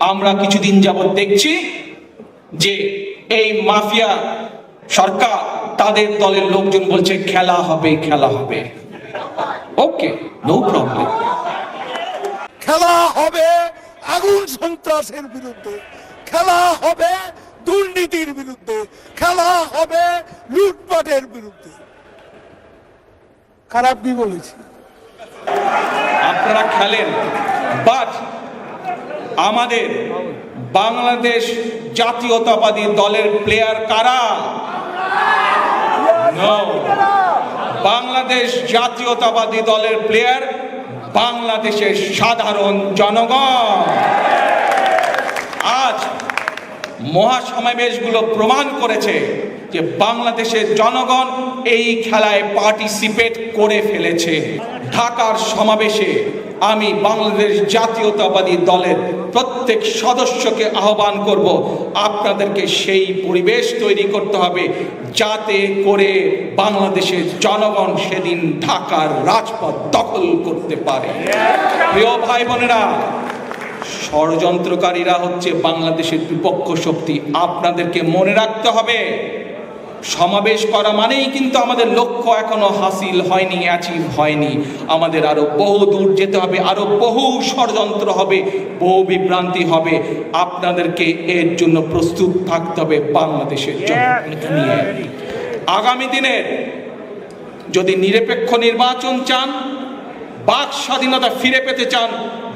আমরা কিছুদিন যাবৎ দেখছি যে এই মাফিয়া সরকার তাদের দলের লোকজন বলছে খেলা হবে খেলা হবে। Okay no problem. খেলা হবে আগুন সন্ত্রাসের বিরুদ্ধে। খেলা হবে দুর্নীতির বিরুদ্ধে। খেলা হবে লুটপাটের বিরুদ্ধে। খারাপ কি বলেছি আপনারা খেলেন বাট আমাদের বাংলাদেশ জাতীয়তাবাদী দলের প্লেয়ার কারা. বাংলাদেশ জাতীয়তাবাদী দলের প্লেয়ার বাংলাদেশের সাধারণ জনগণ। আজ মহাসমাবেশগুলো প্রমাণ করেছে যে বাংলাদেশের জনগণ এই খেলায় পার্টিসিপেট করে ফেলেছে। ঢাকার সমাবেশে আমি বাংলাদেশ জাতীয়তাবাদী দলের প্রত্যেক সদস্যকে আহ্বান করব, আপনাদেরকে সেই পরিবেশ তৈরি করতে হবে যাতে করে বাংলাদেশের জনগণ সেদিন ঢাকার রাজপথ দখল করতে পারে। প্রিয় ভাই বোনেরা, ষড়যন্ত্রকারীরা হচ্ছে বাংলাদেশের বিপক্ষ শক্তি। আপনাদেরকে মনে রাখতে হবে সমাবেশ করা মানেই কিন্তু আমাদের লক্ষ্য এখনও হাসিল হয়নি অ্যাচিভ হয়নি। আমাদের আরও বহু দূর যেতে হবে আরও বহু ষড়যন্ত্র হবে বহু বিভ্রান্তি হবে। আপনাদেরকে এর জন্য প্রস্তুত থাকতে হবে বাংলাদেশের জনগণকে নিয়ে। আগামী দিনের যদি নিরপেক্ষ নির্বাচন চান বাক স্বাধীনতা ফিরে পেতে চান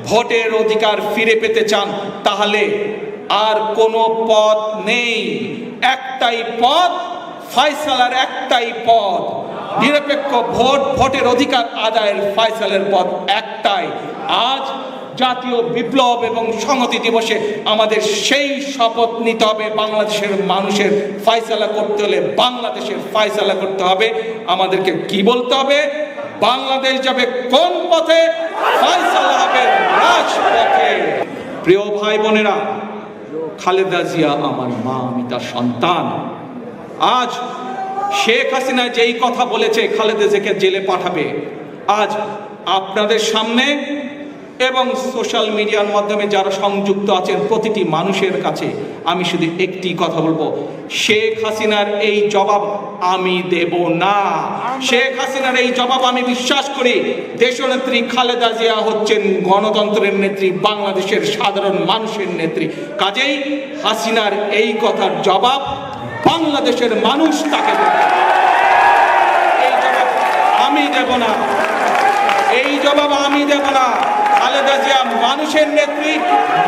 ভোটের অধিকার ফিরে পেতে চান তাহলে আর কোনো পথ নেই। একটাই পথ ফয়সালার একটাই পথ। নিরপেক্ষ ভোট, ভোটের অধিকার আদায়ের ফয়সালের পথ একটাই। আজ জাতীয় বিপ্লব এবং সংহতি দিবসে আমাদের সেই শপথ নিতে হবে বাংলাদেশের মানুষের ফয়সালা করতে হলে। বাংলাদেশের ফয়সালা করতে হবে। আমাদেরকে কি বলতে হবে? বাংলাদেশ যাবে কোন পথে? ফয়সালা হবে রাজপথে। প্রিয় ভাই বোনেরা, খালেদা জিয়া আমার মা, আমি তার সন্তান। আজ শেখ হাসিনা যেই কথা বলেছে, খালেদা জিয়াকে জেলে পাঠাবে, আজ আপনাদের সামনে এবং সোশ্যাল মিডিয়ার মাধ্যমে যারা সংযুক্ত আছেন প্রতিটি মানুষের কাছে আমি শুধু একটি কথা বলব, শেখ হাসিনার এই জবাব আমি দেব না। শেখ হাসিনার এই জবাব আমি বিশ্বাস করি, দেশনেত্রী খালেদা জিয়া হচ্ছেন গণতন্ত্রের নেত্রী, বাংলাদেশের সাধারণ মানুষের নেত্রী। কাজেই হাসিনার এই কথার জবাব বাংলাদেশের মানুষ তাকে এই আমি দেব না। এই জবাব আমি দেব না। খালেদা জিয়া মানুষের নেত্রী,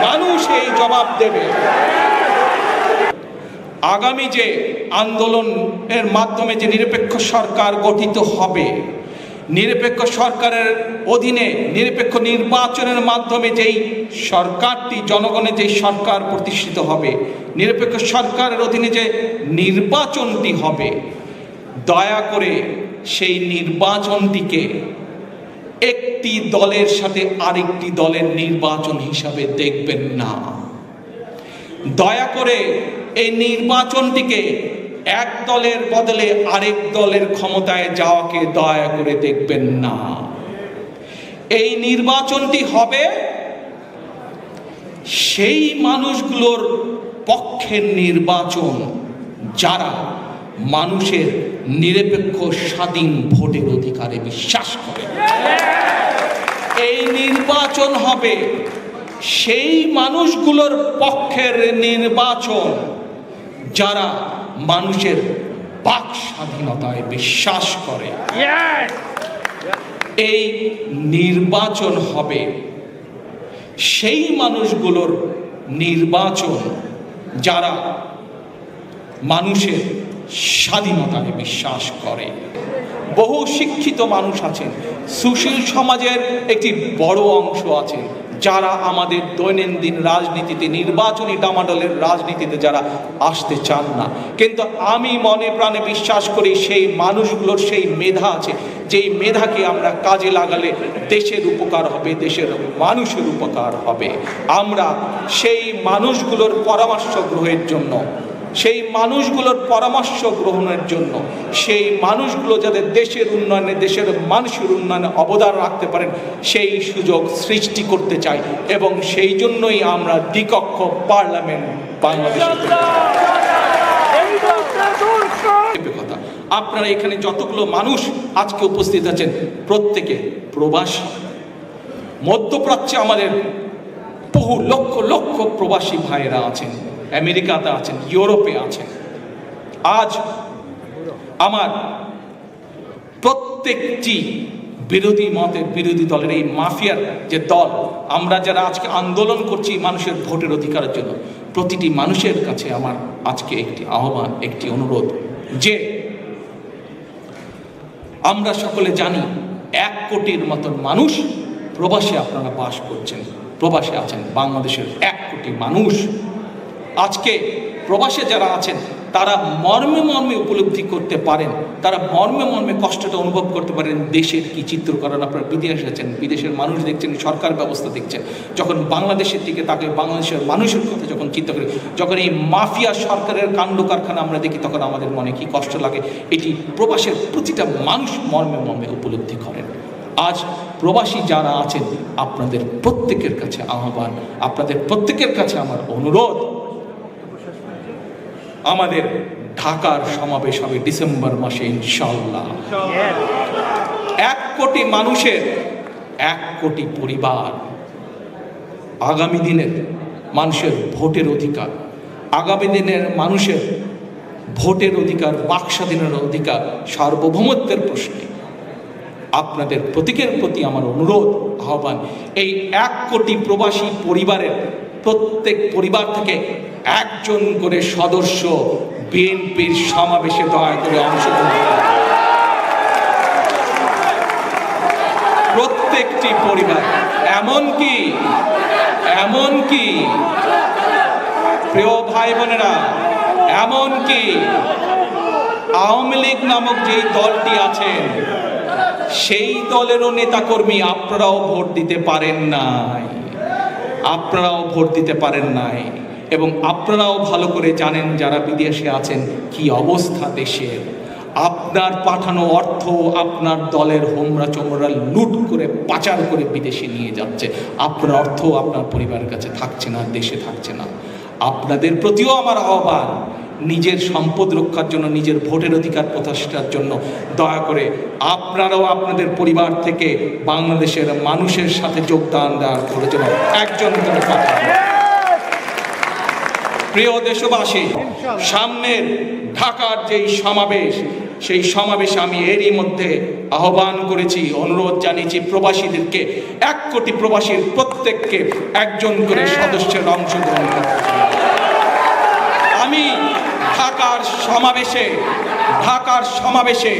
মানুষ এই জবাব দেবে। আগামী যে আন্দোলনের মাধ্যমে যে নিরপেক্ষ সরকার গঠিত হবে নিরপেক্ষ সরকারের অধীনে, নিরপেক্ষ নির্বাচনের মাধ্যমে যেই সরকারটি জনগণের যেই সরকার প্রতিষ্ঠিত হবে, নিরপেক্ষ সরকারের অধীনে যে নির্বাচনটি হবে, দয়া করে সেই নির্বাচনটিকে একটি দলের সাথে আরেকটি দলের নির্বাচন হিসাবে দেখবেন না। দয়া করে এই নির্বাচনটিকে এক দলের বদলে আরেক দলের ক্ষমতায় যাওয়াকে দয়া করে দেখবেন না। এই নির্বাচনটি হবে সেই মানুষগুলোর পক্ষের নির্বাচন যারা মানুষের নিরপেক্ষ স্বাধীন ভোটের অধিকারে বিশ্বাস করে। এই নির্বাচন হবে সেই মানুষগুলোর পক্ষের নির্বাচন যারা মানুষের বাক স্বাধীনতায় বিশ্বাস করে। এই নির্বাচন হবে। সেই মানুষগুলোর নির্বাচন যারা মানুষের স্বাধীনতায় বিশ্বাস করে। বহু শিক্ষিত মানুষ আছেন। সুশীল সমাজের একটি বড় অংশ আছে। যারা আমাদের দৈনন্দিন রাজনীতিতে, নির্বাচনী ডামাডলের রাজনীতিতে যারা আসতে চান না। কিন্তু আমি মনে প্রাণে বিশ্বাস করি সেই মানুষগুলোর সেই মেধা আছে, যেই মেধাকে আমরা কাজে লাগালে দেশের উপকার হবে, দেশের মানুষের উপকার হবে। আমরা সেই মানুষগুলোর পরামর্শ গ্রহের জন্য সেই মানুষগুলোর পরামর্শ গ্রহণের জন্য, সেই মানুষগুলো যাতে দেশের উন্নয়নে, দেশের মানুষের উন্নয়নে অবদান রাখতে পারেন, সেই সুযোগ সৃষ্টি করতে চাই এবং সেই জন্যই আমরা দ্বিকক্ষ পার্লামেন্ট বাংলাদেশে কথা। আপনারা এখানে যতগুলো মানুষ আজকে উপস্থিত আছেন, প্রত্যেকে প্রবাসী। মধ্যপ্রাচ্যে আমাদের বহু লক্ষ লক্ষ প্রবাসী ভাইয়েরা আছেন। আমেরিকাতে আছেন, ইউরোপে আছেন। আজ আমার প্রত্যেকটি বিরোধী মতের বিরোধী দলের এই মাফিয়ার যে দল, আমরা যারা আজকে আন্দোলন করছি মানুষের ভোটের অধিকারের জন্য, প্রতিটি মানুষের কাছে আমার আজকে একটি আহ্বান, একটি অনুরোধ যে আমরা সকলে জানি এক কোটির মতন মানুষ প্রবাসে আপনারা বাস করছেন, প্রবাসে আছেন। বাংলাদেশের এক কোটি মানুষ আজকে প্রবাসে যারা আছেন, তারা মর্মে মর্মে উপলব্ধি করতে পারেন, তারা মর্মে মর্মে কষ্টটা অনুভব করতে পারেন, দেশের কি চিত্র কারণ আপনারা বিদেশে আছেন, বিদেশের মানুষ দেখছেন, সরকার ব্যবস্থা দেখছেন যখন বাংলাদেশের দিকে তাকে বাংলাদেশের মানুষের কথা যখন চিন্তা করি, যখন এই মাফিয়া সরকারের কাণ্ড কারখানা আমরা দেখি, তখন আমাদের মনে কি কষ্ট লাগে? এটি প্রবাসের প্রতিটা মানুষ মর্মে মর্মে উপলব্ধি করেন। আজ প্রবাসী যারা আছেন, আপনাদের প্রত্যেকের কাছে আহ্বান, আপনাদের প্রত্যেকের কাছে আমার অনুরোধ আমাদের ঢাকার সমাবেশ হবে ডিসেম্বর মাসে ইনশাল্লাহ এক কোটি মানুষের, এক কোটি পরিবার আগামী দিনের মানুষের ভোটের অধিকার, আগামী দিনের মানুষের ভোটের অধিকার, বাক স্বাধীনের অধিকার, সার্বভৌমত্বের প্রশ্নে আপনাদের প্রতীকের প্রতি আমার অনুরোধ, আহ্বান, এই এক কোটি প্রবাসী পরিবারের প্রত্যেক পরিবার থেকে একজন করে সদস্য বিএনপির সমাবেশে দয়া করে অংশগ্রহণ। প্রত্যেকটি পরিবার এমনকি এমনকি প্রিয় ভাই বোনেরা এমনকি আওয়ামী লীগ নামক যে দলটি আছেন, সেই দলেরও নেতাকর্মী আপনারাও ভোট দিতে পারেন নাই। আপনারাও ভোট দিতে পারেন নাই। এবং আপনারাও ভালো করে জানেন যারা বিদেশে আছেন কি অবস্থা দেশের আপনার পাঠানো অর্থ আপনার দলের হোমরা চোমরা লুট করে পাচার করে বিদেশে নিয়ে যাচ্ছে। আপনার অর্থ আপনার পরিবারের কাছে থাকছে না, দেশে থাকছে না। আপনাদের প্রতিও আমার আহ্বান, নিজের সম্পদ রক্ষার জন্য, নিজের ভোটের অধিকার প্রতিষ্ঠার জন্য। দয়া করে আপনারাও আপনাদের পরিবার থেকে বাংলাদেশের মানুষের সাথে যোগদান দেওয়ার প্রয়োজন। একজন করে প্রিয় দেশবাসী, সামনের ঢাকার যেই সমাবেশ, সেই সমাবেশে আমি এরই মধ্যে আহ্বান করেছি, অনুরোধ জানিয়েছি প্রবাসীদেরকে, এক কোটি প্রবাসীর প্রত্যেককে একজন করে সদস্যের অংশগ্রহণ আমি ঢাকার সমাবেশে ঢাকার সমাবেশে